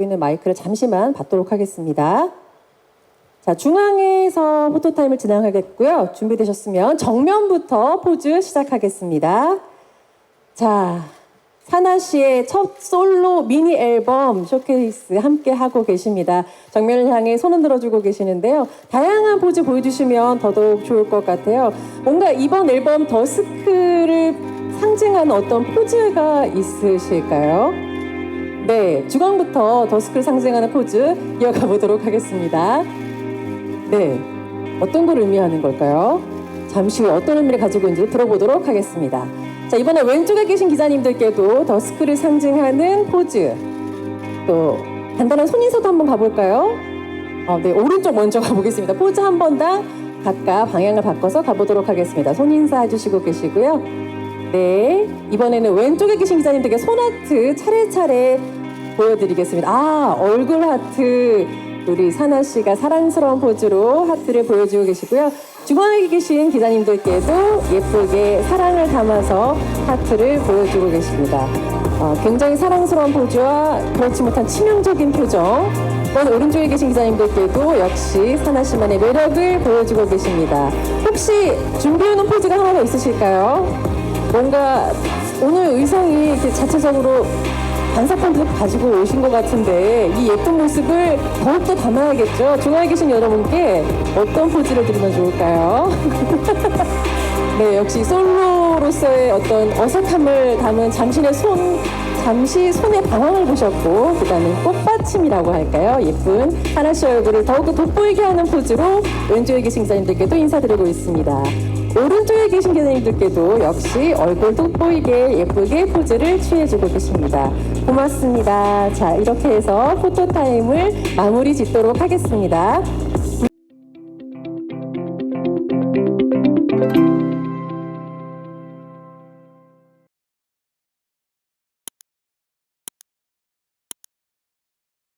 있는 마이크를 잠시만 받도록 하겠습니다. 자, 중앙에서 포토타임을 진행하겠고요. 준비되셨으면 정면부터 포즈 시작하겠습니다. 자, 사나 씨의 첫 솔로 미니 앨범 쇼케이스 함께 하고 계십니다. 정면을 향해 손을 들어주고 계시는데요. 다양한 포즈 보여주시면 더더욱 좋을 것 같아요. 뭔가 이번 앨범 더스크를 상징하는 어떤 포즈가 있으실까요? 네, 중앙부터 더스크를 상징하는 포즈 이어가 보도록 하겠습니다. 네, 어떤 걸 의미하는 걸까요? 잠시 후 어떤 의미를 가지고 있는지 들어보도록 하겠습니다. 자, 이번에 왼쪽에 계신 기자님들께도 더스크를 상징하는 포즈, 또 간단한 손인사도 한번 가볼까요? 어, 네, 오른쪽 먼저 가보겠습니다. 포즈 한 번당 각각 방향을 바꿔서 가보도록 하겠습니다. 손인사 해주시고 계시고요. 네, 이번에는 왼쪽에 계신 기자님들께 손하트 차례차례 보여드리겠습니다. 아, 얼굴 하트. 우리 사나 씨가 사랑스러운 포즈로 하트를 보여주고 계시고요. 중앙에 계신 기자님들께도 예쁘게 사랑을 담아서 하트를 보여주고 계십니다. 어, 굉장히 사랑스러운 포즈와 그렇지 못한 치명적인 표정. 이번 오른쪽에 계신 기자님들께도 역시 사나 씨만의 매력을 보여주고 계십니다. 혹시 준비해놓은 포즈가 하나 더 있으실까요? 뭔가 오늘 의상이 이렇게 자체적으로 반사판도 가지고 오신 것 같은데 이 예쁜 모습을 더욱더 담아야겠죠. 중앙에 계신 여러분께 어떤 포즈를 드리면 좋을까요? 네, 역시 솔로로서의 어떤 어색함을 담은 당신의 손, 잠시 손의 방황을 보셨고, 그 다음에 꽃받침이라고 할까요? 예쁜 하나 씨 얼굴을 더욱더 돋보이게 하는 포즈로 왼쪽에 계신 기자님들께도 인사드리고 있습니다. 오른쪽에 계신 기자님들께도 역시 얼굴 돋보이게 예쁘게 포즈를 취해주고 계십니다. 고맙습니다. 자, 이렇게 해서 포토타임을 마무리 짓도록 하겠습니다.